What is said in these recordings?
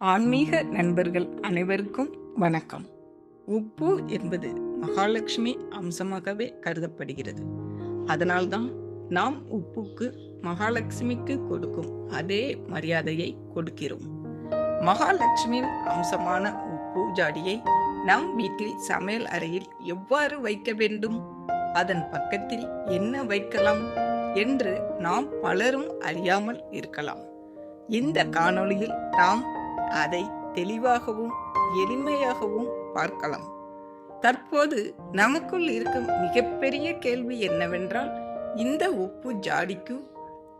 ஆன்மீக நண்பர்கள் அனைவருக்கும் வணக்கம். உப்பு என்பது மகாலட்சுமி அம்சமாகவே கருதப்படுகிறது. அதனால்தான் நாம் உப்புக்கு மகாலட்சுமிக்கு கொடுக்கும் அதே மரியாதையை கொடுக்கிறோம். மகாலட்சுமியின் அம்சமான உப்பு ஜாடியை நம் வீட்டில் சமையல் அறையில் எவ்வாறு வைக்க வேண்டும்? அதன் பக்கத்தில் என்ன வைக்கலாம் என்று நாம் பலரும் அறியாமல் இருக்கலாம். இந்த காணொளியில் நாம் அதை தெளிவாகவும் எளிமையாகவும் பார்க்கலாம். தற்போது நமக்குள் இருக்கும் மிகப்பெரிய கேள்வி என்னவென்றால் இந்த உப்பு ஜாடிக்கு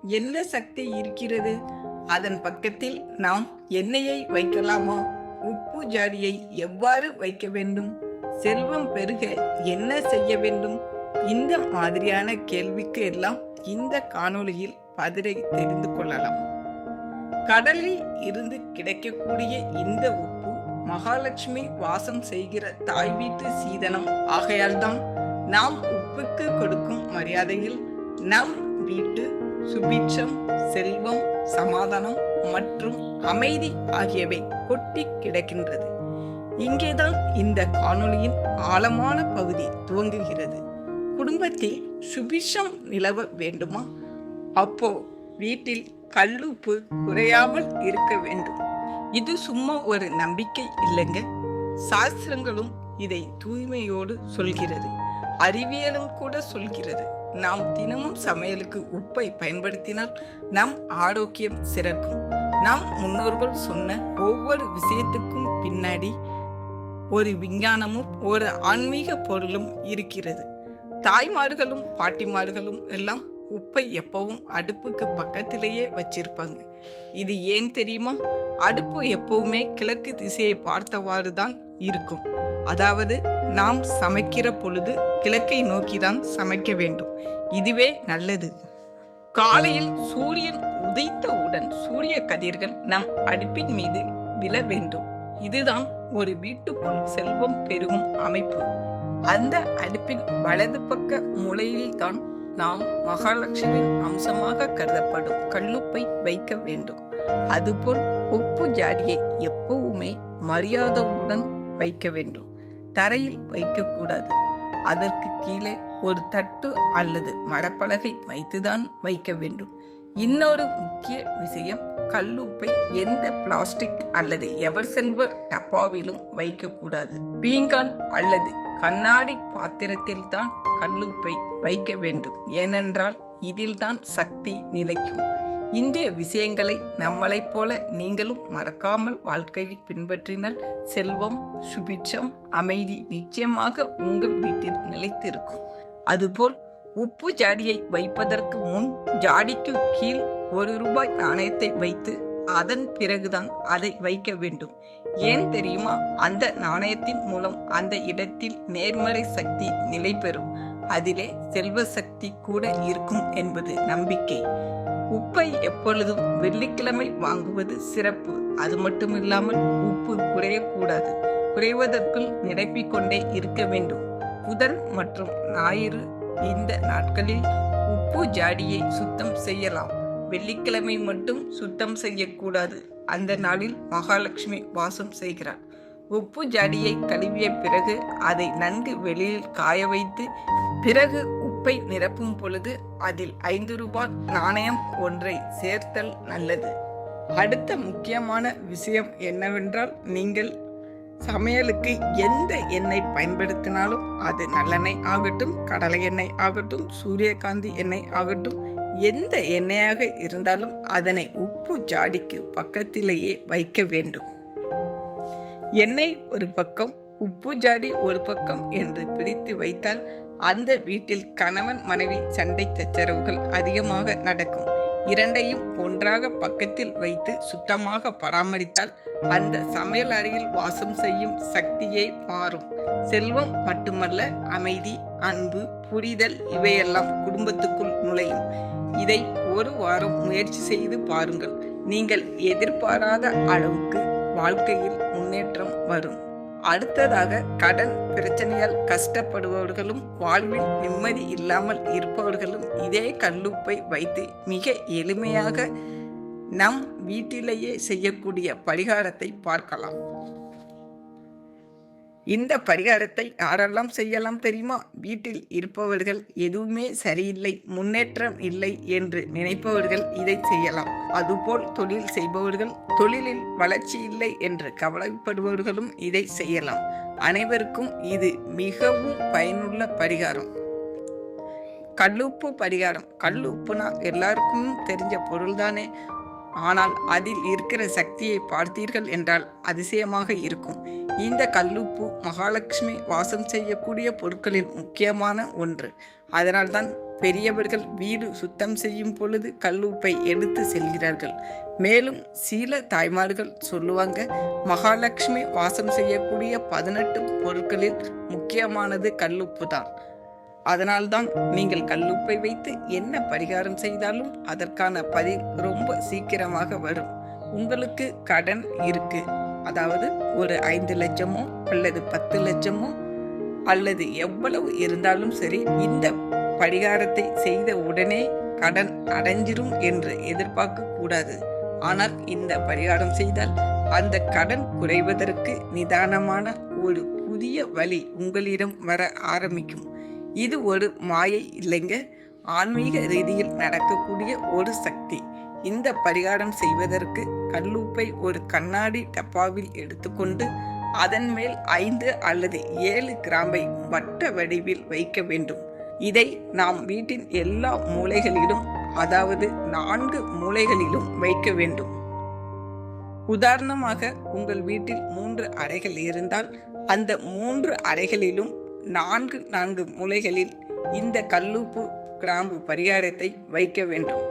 என்ன சக்தி இருக்கிறது? அதன் பக்கத்தில் நாம் எண்ணெயை வைக்கலாமா? உப்பு ஜாடியை எவ்வாறு வைக்க வேண்டும்? செல்வம் பெருக என்ன செய்ய வேண்டும்? இந்த மாதிரியான கேள்விக்கு எல்லாம் இந்த காணொளியில் பதிலை தெரிந்து கொள்ளலாம். கடலில் இருந்து கிடைக்கக்கூடிய இந்த உப்பு மகாலட்சுமி வாசம் செய்கிற தாய் வீட்டு சீதனம். ஆகையால் தான் நாம் உப்புக்கு கொடுக்கும் மரியாதையில் நம் வீட்டு சுபிட்சம் செல்வம் சமாதானம் மற்றும் அமைதி ஆகியவை கொட்டி கிடக்கின்றது. இங்கேதான் இந்த காணொளியின் ஆழமான பகுதி துவங்குகிறது. குடும்பத்தில் சுபிஷம் நிலவ வேண்டுமா? அப்போ வீட்டில் கல்லுப்பு குறையாமல் இருக்க வேண்டும். இது சும்மா ஒரு நம்பிக்கை இல்லைங்க. சாஸ்திரங்களும் இதை தூய்மையோடு சொல்கிறது. அறிவியலும் கூட சொல்கிறது. நாம் தினமும் சமையலுக்கு உப்பை பயன்படுத்தினால் நம் ஆரோக்கியம் சிறக்கும். நம் முன்னோர்கள் சொன்ன ஒவ்வொரு விஷயத்துக்கும் பின்னாடி ஒரு விஞ்ஞானமும் ஒரு ஆன்மீக பொருளும் இருக்கிறது. தாய்மார்களும் பாட்டிமார்களும் எல்லாம் உப்பை எப்பவும் அடுப்புக்கு பக்கத்திலேயே வச்சிருப்பாங்க. இது ஏன் தெரியுமா? அடுப்பு எப்பவுமே கிழக்கு திசையை பார்த்தவாறு தான் இருக்கும். அதாவது நாம் சமைக்கிற பொழுது கிழக்கை நோக்கி தான் சமைக்க வேண்டும். இதுவே நல்லது. காலையில் சூரியன் உதைத்தவுடன் சூரிய கதிர்கள் நம் அடுப்பின் மீது விழ வேண்டும். இதுதான் ஒரு வீட்டுக்குள் செல்வம் பெருகும் அமைப்பு. அந்த அடுப்பின் வலது பக்க மூலையில் தான் நாம் மகாலட்சுமியின் அம்சமாக கருதப்படும் கல்லுப்பை வைக்க வேண்டும். அதுபோல் உப்பு ஜாடியை எப்பவுமே மரியாதையுடன் வைக்க வேண்டும். தரையில் வைக்கக்கூடாது அதற்கு கீழே ஒரு தட்டு அல்லது மரப்பலகை வைத்துதான் வைக்க வேண்டும். இன்னொரு முக்கிய விஷயம் கல்லுப்பை எந்த பிளாஸ்டிக் அல்லது எவர் செல்வர் டப்பாவிலும் வைக்கக்கூடாது. பீங்கான் அல்லது கண்ணாடி பாத்திரத்தில் தான் கல்லுப்பை வைக்க வேண்டும். ஏனென்றால் இதில்தான் சக்தி நிலைக்கும். இந்திய விஷயங்களை நம்மளைப் போல நீங்களும் மறக்காமல் வாழ்க்கையை பின்பற்றினால் செல்வம் சுபிட்சம் அமைதி நிச்சயமாக உங்கள் வீட்டில் நிலைத்திருக்கும். அதுபோல் உப்பு ஜாடியை வைப்பதற்கு முன் ஜாடிக்கு கீழ் ஒரு ரூபாய் நாணயத்தை வைத்து அதன் பிறகுதான் அதை வைக்க வேண்டும். ஏன் தெரியுமா? அந்த நாணயத்தின் மூலம் அந்த இடத்தில் நேர்மறை சக்தி நிலை பெறும். அதிலே செல்வ சக்தி கூட இருக்கும் என்பது நம்பிக்கை. உப்பை எப்பொழுதும் வெள்ளிக்கிழமை வாங்குவது சிறப்பு. அது மட்டுமில்லாமல் உப்பு குறையக்கூடாது. குறைவதற்குள் நிரப்பிக் கொண்டே இருக்க வேண்டும். புதன் மற்றும் ஞாயிறு இந்த நாட்களில் உப்பு ஜாடியை சுத்தம் செய்யலாம். வெள்ளிக்கிழமை மட்டும் சுத்தம் செய்யக்கூடாது. அந்த நாளில் மகாலட்சுமி வாசம் செய்கிறார் உப்பு ஜாடியை கழுவிய பிறகு அதை நன்கு வெளியில் காய வைத்து பிறகு உப்பை நிரப்பும் பொழுது அதில் ஐந்து ரூபாய் நாணயம் ஒன்றை சேர்த்தல் நல்லது. அடுத்த முக்கியமான விஷயம் என்னவென்றால் நீங்கள் சமையலுக்கு எந்த எண்ணெய் பயன்படுத்தினாலும் அது நல்லெண்ணெய் ஆகட்டும் கடலை எண்ணெய் ஆகட்டும் சூரியகாந்தி எண்ணெய் ஆகட்டும் எந்த எண்ணெயாக இருந்தாலும் அதனை உப்பு ஜாடிக்கு பக்கத்திலேயே வைக்க வேண்டும். எண்ணெய் ஒரு பக்கம் உப்பு ஜாடி ஒரு பக்கம் என்று பிரித்து வைத்தால் அந்த வீட்டில் கணவன் மனைவி சண்டை சச்சரவுகள் அதிகமாக நடக்கும். இரண்டையும் ஒன்றாக பக்கத்தில் வைத்து சுத்தமாக பராமரித்தால் அந்த சமையல் அறையில் வாசம் செய்யும் சக்தியை மாறும். செல்வம் மட்டுமல்ல அமைதி அன்பு புரிதல் இவையெல்லாம் குடும்பத்துக்குள் நுழையும். இதை ஒரு வாரம் முயற்சி செய்து பாருங்கள். நீங்கள் எதிர்பாராத அளவுக்கு வாழ்க்கையில் முன்னேற்றம் வரும். அடுத்ததாக கடன் பிரச்சனையால் கஷ்டப்படுபவர்களும் வாழ்வில் நிம்மதி இல்லாமல் இருப்பவர்களும் இதே கல்லுப்பை வைத்து மிக எளிமையாக நம் வீட்டிலேயே செய்யக்கூடிய பரிகாரத்தை பார்க்கலாம். இந்த பரிகாரத்தை யாரெல்லாம் செய்யலாம் தெரியுமா? வீட்டில் இருப்பவர்கள் எதுவுமே சரியில்லை முன்னேற்றம் இல்லை என்று நினைப்பவர்கள் இதை செய்யலாம். அதுபோல் தொழில் செய்பவர்கள் தொழிலில் வளர்ச்சி இல்லை என்று கவலைப்படுபவர்களும் இதை செய்யலாம். அனைவருக்கும் இது மிகவும் பயனுள்ள பரிகாரம். கல்லுப்பு பரிகாரம். கல்லுப்புனா எல்லாருக்கும் தெரிஞ்ச பொருள்தானே? ஆனால் அதில் இருக்கிற சக்தியை பார்த்தீர்கள் என்றால் அதிசயமாக இருக்கும். இந்த கல்லுப்பு மகாலட்சுமி வாசம் செய்யக்கூடிய பொருட்களில் முக்கியமான ஒன்று. அதனால்தான் பெரியவர்கள் வீடு சுத்தம் செய்யும் பொழுது கல்லுப்பை எடுத்து செல்கிறார்கள். மேலும் சில தாய்மார்கள் சொல்லுவாங்க மகாலட்சுமி வாசம் செய்யக்கூடிய பதினெட்டு பொருட்களில் முக்கியமானது கல்லுப்பு தான் அதனால்தான் நீங்கள் கல்லுப்பை வைத்து என்ன பரிகாரம் செய்தாலும் அதற்கான பதில் ரொம்ப சீக்கிரமாக வரும். உங்களுக்கு கடன் இருக்கு. அதாவது ஒரு ஐந்து லட்சமோ அல்லது பத்து லட்சமோ அல்லது எவ்வளவு இருந்தாலும் சரி இந்த பரிகாரத்தை செய்த உடனே கடன் அடைஞ்சிரும் என்று எதிர்பார்க்க கூடாது. ஆனால் இந்த பரிகாரம் செய்தால் அந்த கடன் குறைவதற்கு நிதானமான ஒரு புதிய வழி உங்களிடம் வர ஆரம்பிக்கும். இது ஒரு மாயை இல்லைங்க. ஆன்மீக ரீதியில் நடக்கக்கூடிய ஒரு சக்தி. இந்த பரிகாரம் செய்வதற்கு கல்லுப்பை ஒரு கண்ணாடி டப்பாவில் எடுத்துக்கொண்டு அதன் மேல் ஐந்து அல்லது ஏழு கிராம்பை வட்ட வடிவில் வைக்க வேண்டும். இதை நாம் வீட்டின் எல்லா மூலைகளிலும் அதாவது நான்கு மூலைகளிலும் வைக்க வேண்டும். உதாரணமாக உங்கள் வீட்டில் மூன்று அறைகள் இருந்தால் அந்த மூன்று அறைகளிலும் நான்கு நான்கு மூலைகளில் இந்த கல்லுப்பு கிராம்பு பரிகாரத்தை வைக்க வேண்டும்.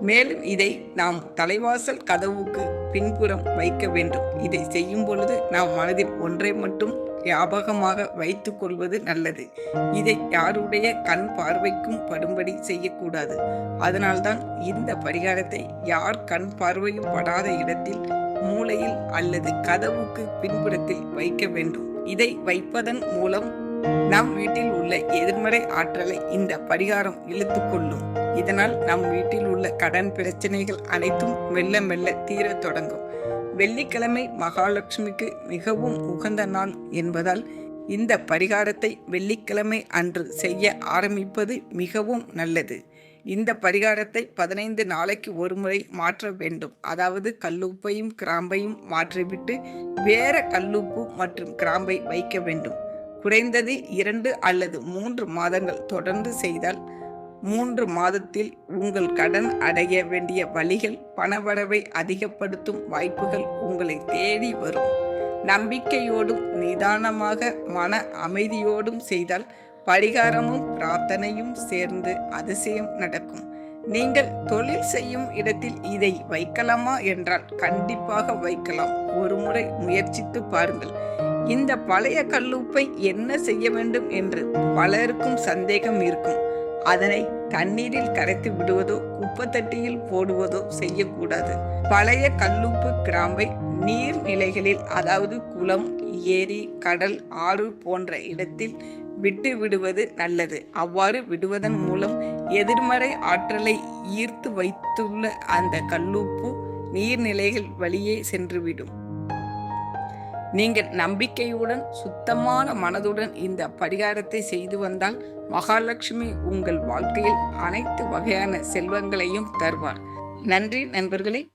மேலும் இதை நாம் தலைவாசல் கதவுக்கு பின்புறம் வைக்க வேண்டும். இதை செய்யும் பொழுது நாம் மனதில் ஒன்றை மட்டும் ஞாபகமாக வைத்துக் கொள்வது நல்லது. இதை யாருடைய கண் பார்வைக்கும் படும்படி செய்யக்கூடாது. அதனால்தான் இந்த பரிகாரத்தை யார் கண் பார்வையும் படாத இடத்தில் மூளையில் அல்லது கதவுக்கு பின்புறத்தில் வைக்க வேண்டும். இதை வைப்பதன் மூலம் நம் வீட்டில் உள்ள எதிர்மறை ஆற்றலை இந்த பரிகாரம் இழுத்து கொள்ளும். இதனால் நம் வீட்டில் உள்ள கடன் பிரச்சனைகள் அனைத்தும் மெல்ல மெல்ல தீரத் தொடங்கும். வெள்ளிக்கிழமை மகாலட்சுமிக்கு மிகவும் உகந்த நாள் என்பதால் இந்த பரிகாரத்தை வெள்ளிக்கிழமை அன்று செய்ய ஆரம்பிப்பது மிகவும் நல்லது. இந்த பரிகாரத்தை பதினைந்து நாளைக்கு ஒரு முறை மாற்ற வேண்டும். அதாவது கல்லுப்பையும் கிராம்பையும் மாற்றிவிட்டு வேற கல்லுப்பு மற்றும் கிராம்பை வைக்க வேண்டும். குறைந்தது இரண்டு அல்லது மூன்று மாதங்கள் தொடர்ந்து செய்தால் மூன்று மாதத்தில் உங்கள் கடன் அடைய வேண்டிய வழிகள் பணவரவை அதிகப்படுத்தும் வாய்ப்புகள் உங்களை தேடி வரும். நம்பிக்கையோடும் நிதானமாக மன அமைதியோடும் செய்தால் பரிகாரமும் பிரார்த்தனையும் சேர்ந்து அதிசயம் நடக்கும். நீங்கள் தொழில் செய்யும் இடத்தில் இதை வைக்கலாமா என்றால் கண்டிப்பாக வைக்கலாம். ஒரு முறை முயற்சித்து பாருங்கள். இந்த பழைய கல்லுப்பை என்ன செய்ய வேண்டும் என்று பலருக்கும் சந்தேகம் இருக்கும். அதனை தண்ணீரில் கரைத்து விடுவதோ குப்பத்தட்டியில் போடுவதோ செய்யக்கூடாது. பழைய கல்லுப்பு கிராம்பை நீர்நிலைகளில் அதாவது குளம் ஏரி கடல் ஆறு போன்ற இடத்தில் விட்டு விடுவது நல்லது. அவ்வாறு விடுவதன் மூலம் எதிர்மறை ஆற்றலை ஈர்த்து வைத்துள்ள அந்த கல்லுப்பு நீர்நிலைகள் வழியே சென்றுவிடும். நீங்கள் நம்பிக்கையுடன் சுத்தமான மனதுடன் இந்த பரிகாரத்தை செய்து வந்தால் மகாலட்சுமி உங்கள் வாழ்க்கையில் அனைத்து வகையான செல்வங்களையும் தருவார். நன்றி நண்பர்களே.